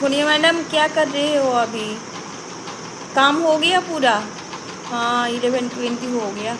Sonia madam, क्या कर रहे हो अभी? काम हो गया पूरा? हाँ इलेवन ट्वेंटी हो गया।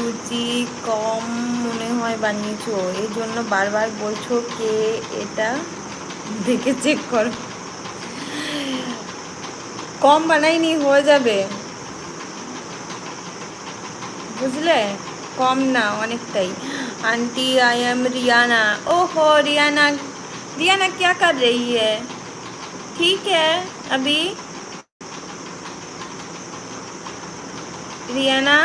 লুচি কম মনে হয় বানিয়েছো এই জন্য বারবার বলছো কে এটা দেখে চেক করো কম বানাইনি হয়ে যাবে বুঝলে কম না অনেকটাই आंटी आई एम रियाना ओहो रियाना रियाना क्या कर रही है ठीक है अभी रियाना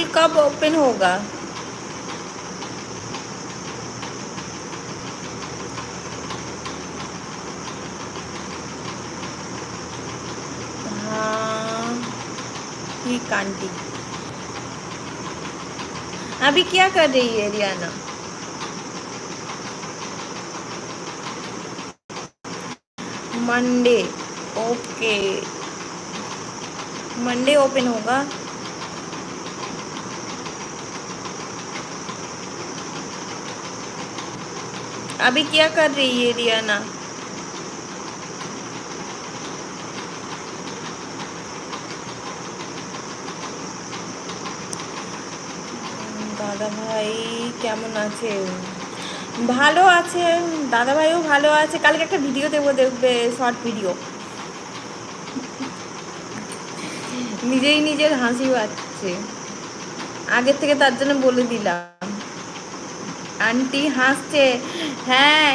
स्कूल कब ओपन होगा? हाँ ठीक आंटी। अभी क्या कर रही है Riyana? Monday, okay. Monday open होगा? अभी क्या कर रही है रियाना দাদা ভাই কেমন আছে ভালো আছে দাদা ভাইও ভালো আছে কালকে একটা ভিডিও দেবো দেখবে শর্ট ভিডিও নিজেই নিজের হাসি পাচ্ছে আগের থেকে তার জন্য বলে দিলাম আন্টি হাসছে হ্যাঁ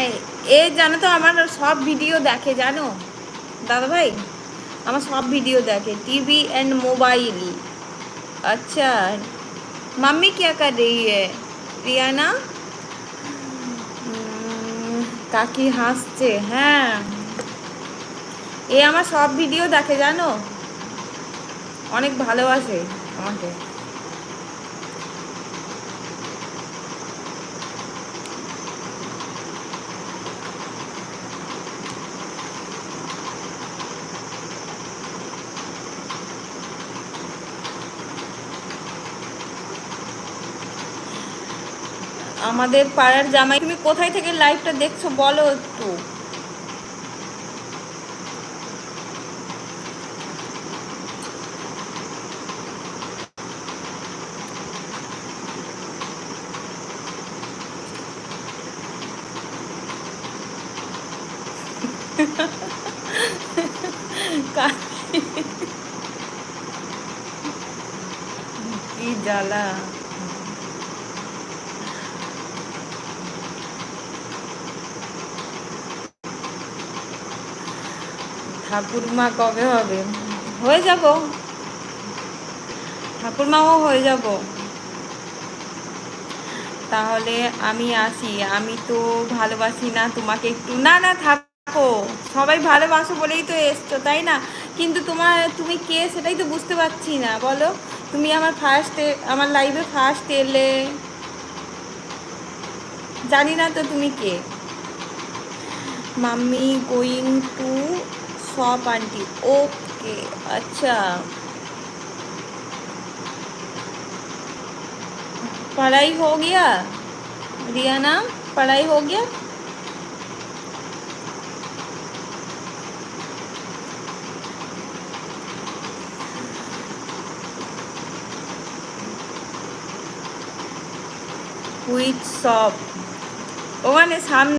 এ জানো তো আমার সব ভিডিও দেখে জানো দাদা ভাই আমার সব ভিডিও দেখে টিভি অ্যান্ড মোবাইল আচ্ছা मम्मी क्या कर रही है রিয়ানা উম, কাকি হাসছে হ্যাঁ এ আমার সব ভিডিও দেখে জানো অনেক ভালোবাসে আমাকে আমাদের পাড়ার জামাই তুমি কোথায় থেকে লাইভটা দেখছ বলো একটু? কি জ্বালা। ঠাকুরমা কবে হবে? হয়ে যাব। ঠাকুরমাও হয়ে যাব। তাহলে আমি আসি। আমি তো ভালোবাসি না তোমাকে একটু। না না থাকো। সবাই ভালোবাসো বলেই তো এসছো তাই না? কিন্তু তোমার তুমি কে সেটাই তো বুঝতে পারছি না বলো? তুমি আমার ফার্স্ট আমার লাইভে ফার্স্ট এলে। জানি না তো তুমি কে। Mummy going to shop aunty. Okay अच्छा। पढ़ाई हो गया? रियाना पढ़ाई हो गया? सामने shop? One सामने